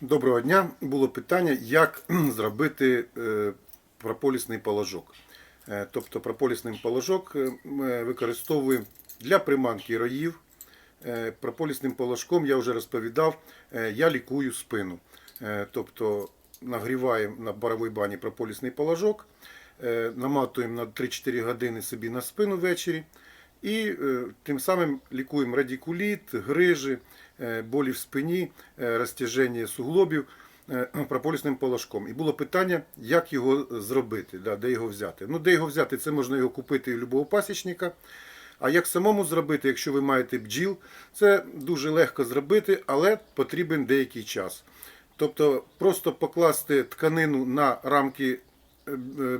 Доброго дня. Було питання, як зробити е, прополісний положок. Е, Тобто прополісний положок е, ми використовуємо для приманки роїв. Прополісним положком я вже розповідав, я лікую спину. Тобто нагріваємо на боровій бані прополісний положок, наматуємо на 3-4 години собі на спину ввечері. І е, тим самим лікуємо радикуліт, грижі, е, болі в спині, е, розтяження суглобів прополісним порошком. І було питання, як його зробити, де його взяти. Ну, де його взяти, це можна його купити у любого пасічника. А як самому зробити, якщо ви маєте бджіл, це дуже легко зробити, але потрібен деякий час. Тобто просто покласти тканину на рамки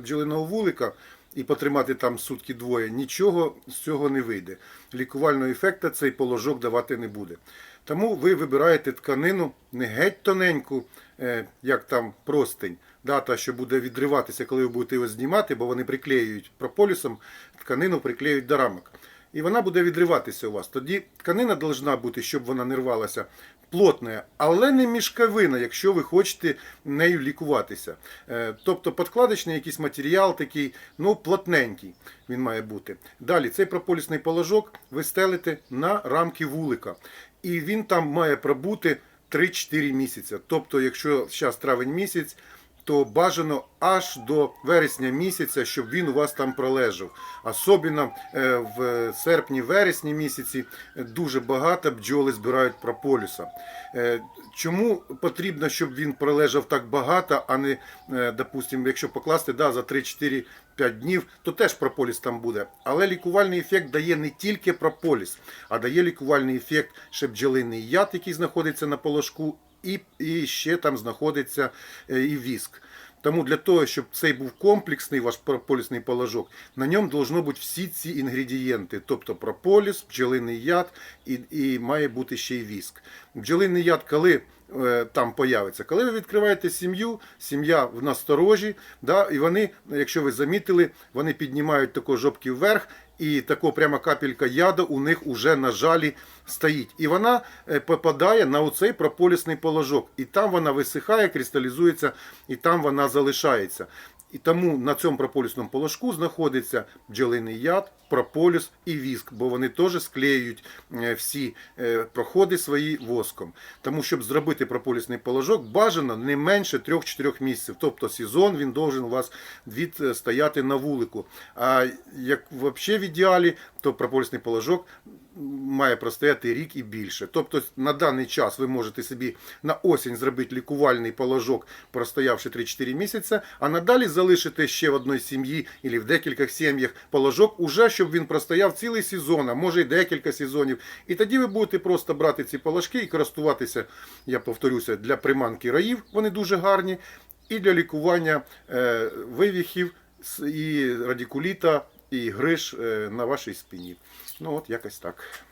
бджолиного вулика і потримати там сутки двоє, нічого з цього не вийде. Лікувального ефекту цей положок давати не буде. Тому ви вибираєте тканину не геть тоненьку, е, як там простень, дата, що буде відриватися, коли ви будете його знімати, бо вони приклеюють прополісом, тканину приклеюють до рамок. І вона буде відриватися у вас. Тоді тканина повинна бути, щоб вона не рвалася, плотна, але не мішковина, якщо ви хочете нею лікуватися. Е, Тобто подкладочний якийсь матеріал такий, ну, плотненький він має бути. Далі цей прополісний положок ви стелите на рамки вулика. І він там має пробути 3-4 місяці. Тобто, якщо зараз травень місяць, то бажано аж до вересня місяця, щоб він у вас там пролежав. Особливо е, в серпні-вересні місяці дуже багато бджоли збирають прополіса. Е, Чому потрібно, щоб він пролежав так багато, а не, е, допустимо, якщо покласти да, за 3-4-5 днів, то теж прополіс там буде. Але лікувальний ефект дає не тільки прополіс, а дає лікувальний ефект ще бджолиний яд, який знаходиться на положку, і, і ще там знаходиться е, і віск. Тому для того, щоб цей був комплексний ваш прополісний положок, на ньому должно бути всі ці інгредієнти, тобто прополіс, бджолиний яд і, і має бути ще й віск. Бджолиний яд, коли там появиться, коли ви відкриваєте сім'ю, сім'я в насторожі, да, і вони, якщо ви замітили, вони піднімають тако жопки вверх. І тако прямо капелька яду у них уже на жалі стоїть. І вона е, попадає на оцей прополісний положок. І там вона висихає, кристалізується, і там вона залишається. І тому на цьому прополісному положку знаходиться бджолиний яд, прополіс і віск, бо вони теж склеюють е, всі е, проходи свої воском. Тому, щоб зробити прополісний положок, бажано не менше 3-4 місяців. Тобто сезон він должен у вас відстояти на вулику. А як взагалі в ідеалі, то прополісний положок має простояти рік і більше. Тобто на даний час ви можете собі на осінь зробити лікувальний положок, простоявши 3-4 місяці, а надалі залишити ще в одній сім'ї або в декількох сім'ях положок, уже щоб він простояв цілий сезон, а може й декілька сезонів. І тоді ви будете просто брати ці положки і користуватися, я повторюся, для приманки раїв, вони дуже гарні, і для лікування е, вивіхів і радикуліта, і гриж е, на вашій спині. Ну от якось так.